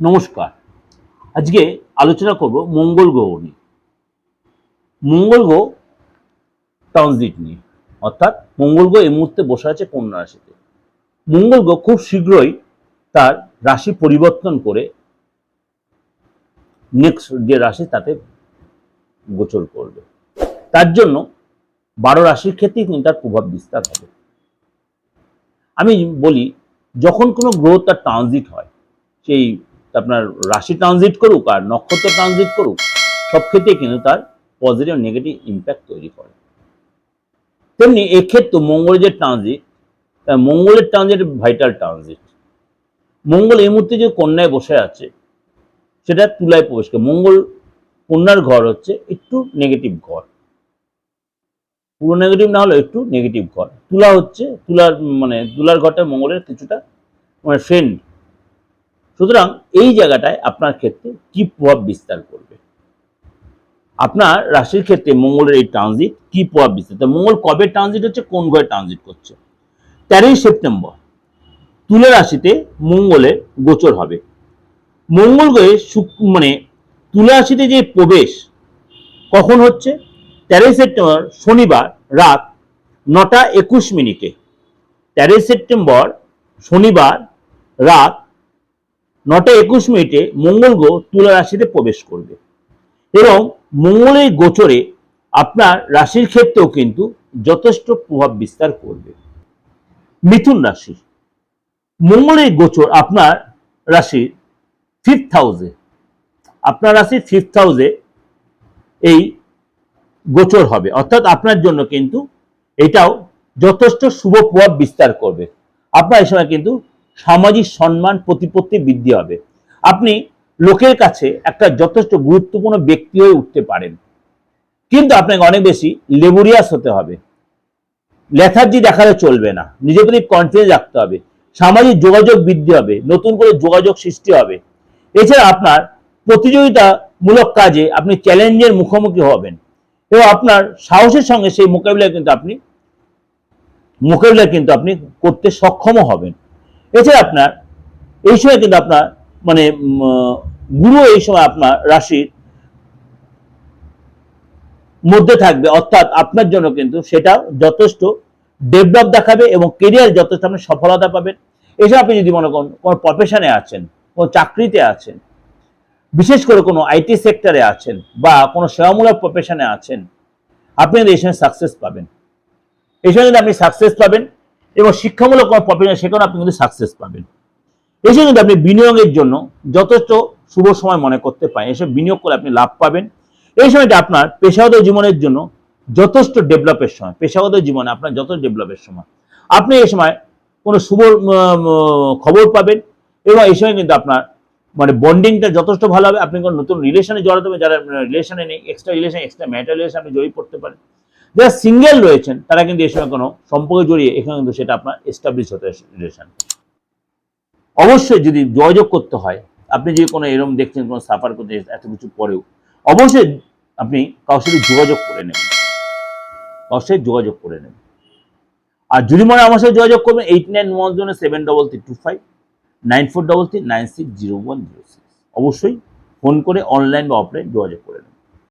নমস্কার। আজকে আলোচনা করব মঙ্গল গ্রহ নিয়ে। মঙ্গল গ্রহ ট্রানজিট নিয়ে, অর্থাৎ মঙ্গল গ্রহ এই মুহূর্তে বসে আছে কন্যা রাশিতে। মঙ্গল গ্রহ খুব শীঘ্রই তার রাশি পরিবর্তন করে নেক্সট যে রাশি তাতে গোচর করবে। তার জন্য বারো রাশির ক্ষেত্রেই কিন্তু তার প্রভাব বিস্তার হবে। আমি বলি, যখন কোনো গ্রহ তার ট্রানজিট হয়, সেই আপনার রাশি ট্রানজিট করুক আর নক্ষত্র ট্রানজিট করুক, সব ক্ষেত্রেই কিন্তু তার পজিটিভ নেগেটিভ ইম্প্যাক্ট তৈরি করে। তেমনি এক্ষেত্রে মঙ্গলের যে ট্রানজিট মঙ্গলের ট্রানজিট ভাইটাল ট্রানজিট মঙ্গল এই মুহূর্তে যে কন্যায় বসে আছে, সেটা তুলায় প্রবেশ করে। মঙ্গল কন্যার ঘর হচ্ছে একটু নেগেটিভ ঘর। পুরো নেগেটিভ না হলেও একটু নেগেটিভ ঘর। তুলা হচ্ছে, তুলার মানে তুলার ঘরটা মঙ্গলের কিছুটা মানে ফ্রেন্ড সুতরাং এই জায়গাটায় আপনার ক্ষেত্রে কি প্রভাব বিস্তার করবে? আপনার রাশির ক্ষেত্রে মঙ্গলের এই ট্রানজিট কি প্রভাব বিস্তার? মঙ্গল কবে ট্রানজিট হচ্ছে? কোন ঘরে ট্রানজিট করছে? তেরোই সেপ্টেম্বর, তুলা রাশিতে মঙ্গলের গোচর হবে। মঙ্গল গ্রহে মানে তুলা রাশিতে যে প্রবেশ কখন হচ্ছে? তেরোই সেপ্টেম্বর শনিবার রাত নটা একুশ মিনিটে। তেরোই সেপ্টেম্বর শনিবার রাত নটা একুশ মিনিটে মঙ্গল গ্রহ তুলা রাশিতে প্রবেশ করবে। এবং মঙ্গলের গোচরে আপনার রাশির ক্ষেত্রেও কিন্তু যথেষ্ট প্রভাব বিস্তার করবে। মিথুন রাশি মঙ্গলের গোচর আপনার রাশির ফিফথ হাউসে আপনার রাশির ফিফথ হাউসে এই গোচর হবে। অর্থাৎ আপনার জন্য কিন্তু এটাও যথেষ্ট শুভ প্রভাব বিস্তার করবে। আপনার এই সময় কিন্তু সামাজিক সম্মান প্রতিপত্তি বৃদ্ধি হবে। আপনি লোকের কাছে একটা যথেষ্ট গুরুত্বপূর্ণ ব্যক্তি হয়ে উঠতে পারেন। কিন্তু আপনাকে অনেক বেশি লেবুরিয়াস হতে হবে। লেথার্জি দেখালে চলবে না। নিজের প্রতি কনফিডেন্স রাখতে হবে। সামাজিক যোগাযোগ বৃদ্ধি হবে। নতুন করে যোগাযোগ সৃষ্টি হবে। এছাড়া আপনার প্রতিযোগিতামূলক কাজে আপনি চ্যালেঞ্জের মুখোমুখি হবেন। এবং আপনার সাহসের সঙ্গে সেই মোকাবিলায় কিন্তু আপনি মোকাবিলা কিন্তু আপনি করতে সক্ষমও হবেন। এছাড়া আপনার, এই সময় কিন্তু আপনার মানে গুরু এই সময় আপনার রাশির মধ্যে থাকবে। অর্থাৎ আপনার জন্য কিন্তু সেটা যথেষ্ট ডেভেলপ দেখাবে এবং কেরিয়ার যথেষ্ট আপনি সফলতা পাবেন। এছাড়া আপনি যদি মনে করেন, কোনো প্রফেশনে আছেন, কোনো চাকরিতে আছেন, বিশেষ করে কোনো আইটি সেক্টরে আছেন বা কোনো সেবামূলক প্রফেশনে আছেন, আপনি কিন্তু এই সময় সাকসেস পাবেন। এই সময় কিন্তু আপনি সাকসেস পাবেন এবং শিক্ষামূলক প্রফেশন সেখানে আপনি কিন্তু সাকসেস পাবেন। এসে কিন্তু আপনি বিনিয়োগের জন্য যথেষ্ট শুভ সময় মনে করতে পারেন। এসব বিনিয়োগ করে আপনি লাভ পাবেন। এই সময়টা আপনার পেশাগত জীবনের জন্য যথেষ্ট ডেভেলপের সময়। পেশাগত জীবনে আপনার যথেষ্ট ডেভেলপের সময়। আপনি এই সময় কোনো শুভ খবর পাবেন এবং এই সময় কিন্তু আপনার মানে বন্ডিংটা যথেষ্ট ভালো হবে। আপনি কোনো নতুন রিলেশনে জড়াতে হবে যারা রিলেশনে নেই extra relation extra matter relation আপনি জড়িয়ে পড়তে পারেন। যারা সিঙ্গেল রয়েছেন, তারা কিন্তু এই সময় কোনো সম্পর্কে জড়িয়ে এখানে কিন্তু সেটা আপনার এস্টাবলিশ হতে রিলেশন অবশ্যই যদি যোগাযোগ করতে হয়, আপনি যদি কোনো এরকম দেখছেন, কোনো সাফার করতে এত কিছু পরেও অবশ্যই আপনি কারোর সাথে যোগাযোগ করে নেবেন। কারোর সাথে যোগাযোগ করে নেবেন। আর যদি মনে আমার সাথে যোগাযোগ করবেন এইট নাইন ওয়ান জন্য seven double three two five nine four double three nine six zero one zero six অবশ্যই ফোন করে অনলাইন বা অফলাইন যোগাযোগ করে নেবেন।